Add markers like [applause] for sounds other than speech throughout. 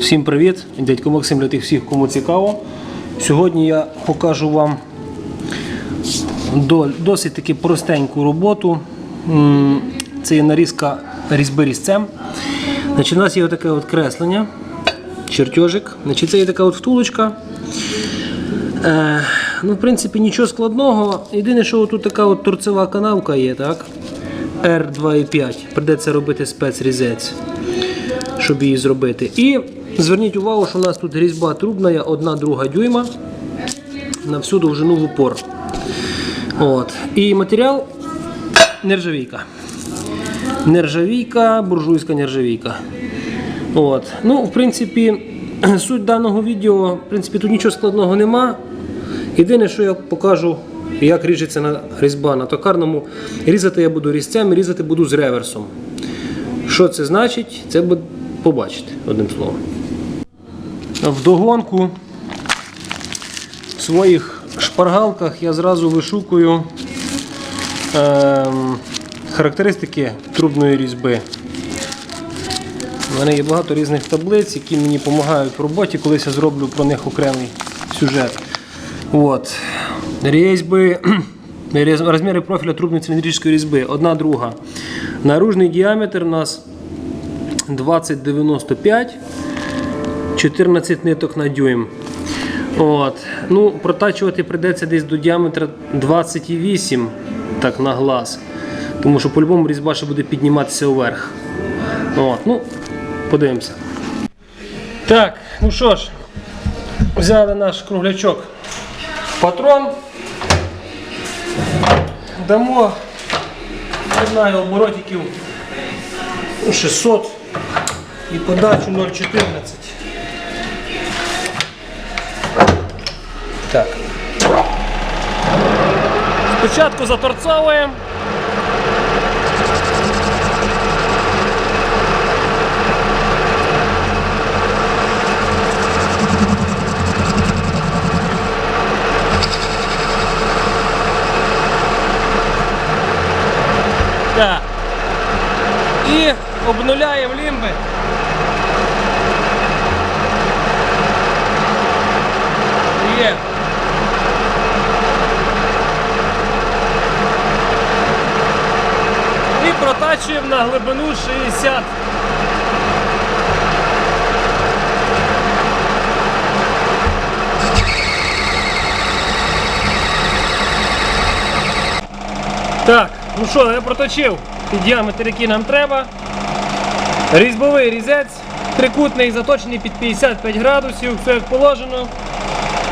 Всім привіт! Дядько Максим для тих всіх, кому цікаво. Сьогодні я покажу вам досить таки простеньку роботу. Це є нарізка різьби різцем. Значить, у нас є таке от креслення, чертежик. Значить, це є така от втулочка. Е, ну, в принципі, нічого складного. Єдине, що тут така от торцева канавка є, так? R2,5. Придеться робити спецрізець щоб її зробити. І зверніть увагу, що у нас тут різьба трубна, є одна друга дюйма на всю довжину в упор. От. І матеріал нержавійка. Нержавійка, буржуйська нержавійка. От. Ну, в принципі, [clears throat] суть даного відео, в принципі, тут нічого складного нема. Єдине, що я покажу, як ріжеться на різьба на токарному. Різати я буду різцем, різати буду з реверсом. Що це значить? Це ви побачите одним словом. Вдогонку в своїх шпаргалках я зразу вишукую ем, характеристики трубної різьби. У мене є багато різних таблиць, які мені допомагають в роботі, колись я зроблю про них окремий сюжет. От. Різьби, [clears throat] розміри профіля трубної циліндричної різьби. Одна друга. Наружний діаметр у нас 2095, 14 ниток на дюйм. От. Ну, протачувати прийдеться десь до діаметра 28 так на глаз. Тому що по-любому різьба ще буде підніматися вверх. От. Ну, подивимося. Так, ну що ж, взяли наш круглячок. Патрон. Дамо, не знаю, оборотиків ну, 600 і подачу 0,14. Так. Спочатку заторцовуємо. Так. І обнуляємо лімби. Є. І на глибину 60. Так, ну що, я проточив під діаметр, який нам треба. Різьбовий різець, трикутний, заточений під 55 градусів, все як положено.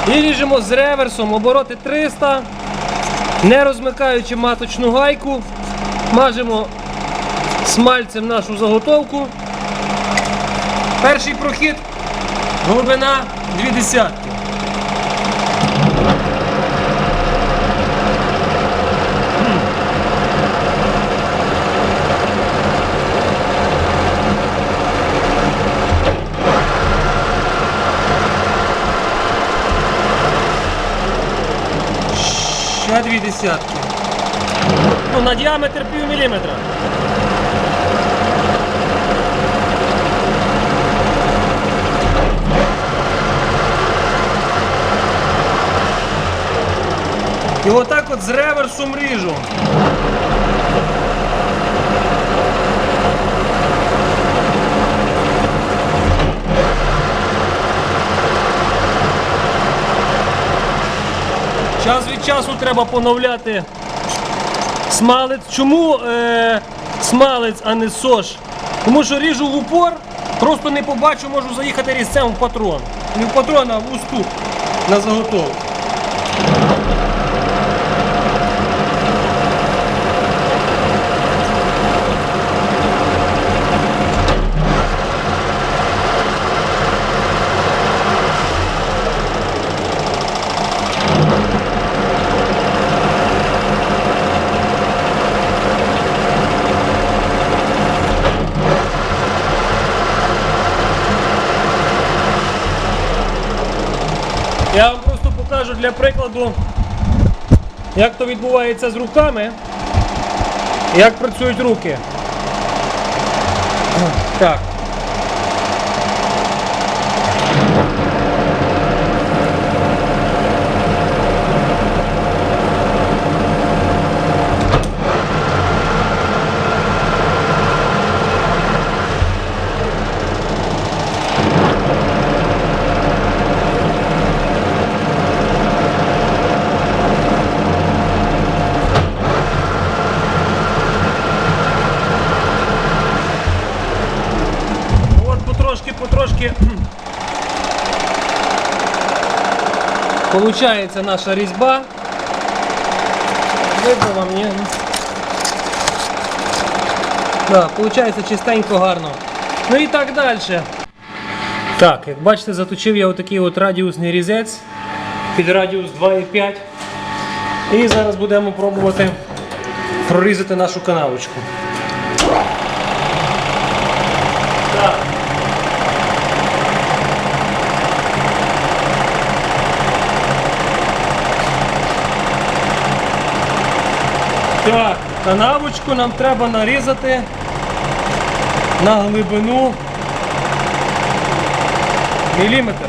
І ріжемо з реверсом, обороти 300, не розмикаючи маточну гайку, мажемо смальцем нашу заготовку. Перший прохід, глибина 2 десятки. Ще дві десятки. Ну, на діаметр пів міліметра. І отак от з реверсом ріжу. Час від часу треба поновляти смалець. Чому е, смалець, а не сош? Тому що ріжу в упор, просто не побачу, можу заїхати різцем в патрон. Не в патрон, а в уступ на заготовку. Я вам просто покажу для прикладу, як то відбувається з руками, як працюють руки. Так. Получається наша різьба. Видно вам? Да, получається чистенько, гарно. Ну і так далі. Так, як бачите, заточив я отакий от радіусний різець під радіус 2,5. І зараз будемо пробувати прорізати нашу канавочку. Так, канавочку нам треба нарізати на глибину міліметр.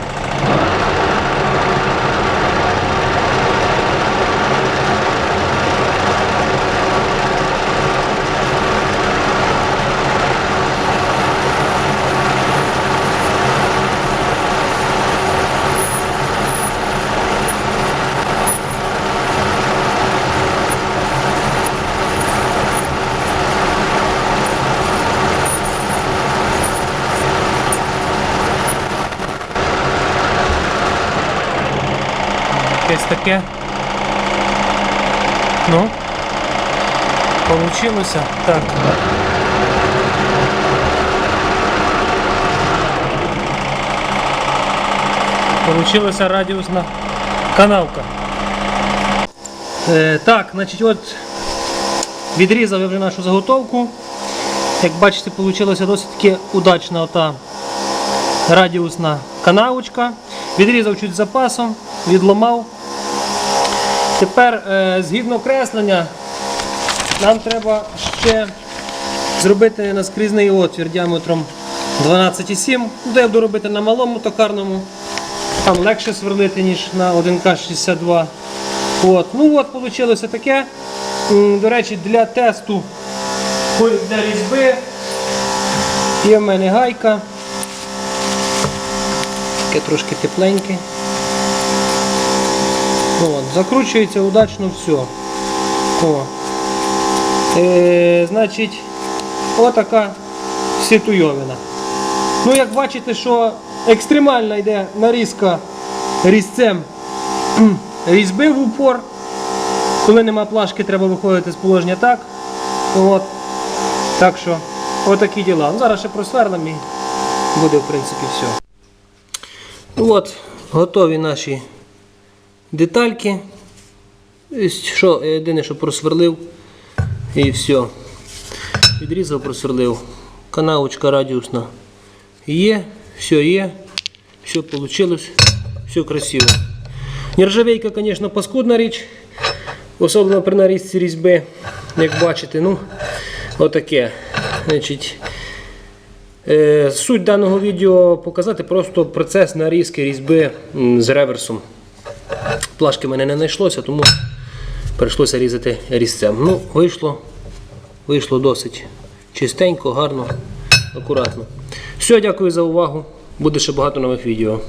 Якесь таке. Ну. Получилося. Так. Получилася радіусна канавка. Е, так, значить, от відрізав я вже нашу заготовку. Як бачите, вийшла досить таки удачна ота радіусна канавочка. Відрізав чуть запасом, відломав. Тепер, е, згідно креслення, нам треба ще зробити наскрізний отвір діаметром 12,7. Де я буду робити на малому токарному. Там легше сверлити, ніж на 1К62. От. Ну от, вийшло таке. До речі, для тесту для різьби є в мене гайка. Таке трошки тепленьке. От, закручується удачно все. О. Е, значить, отака ситуйовина. Ну, як бачите, що екстремальна йде нарізка різцем різьби в упор. Коли нема плашки, треба виходити з положення так. От. Так що, отакі діла. Ну, зараз ще просверлимо і буде, в принципі, все. От, готові наші детальки. Що, єдине, що просверлив і все. Відрізав, просверлив. Канавочка радіусна є, все є, все вийшло, все красиво. Нержавейка, звісно, паскудна річ, особливо при нарізці різьби, як бачите, ну, отаке. Значить, Е, Суть даного відео показати просто процес нарізки різьби з реверсом. Плашки в мене не знайшлося, тому прийшлося різати різцем. Ну, вийшло, вийшло досить чистенько, гарно, акуратно. Все, дякую за увагу. Буде ще багато нових відео.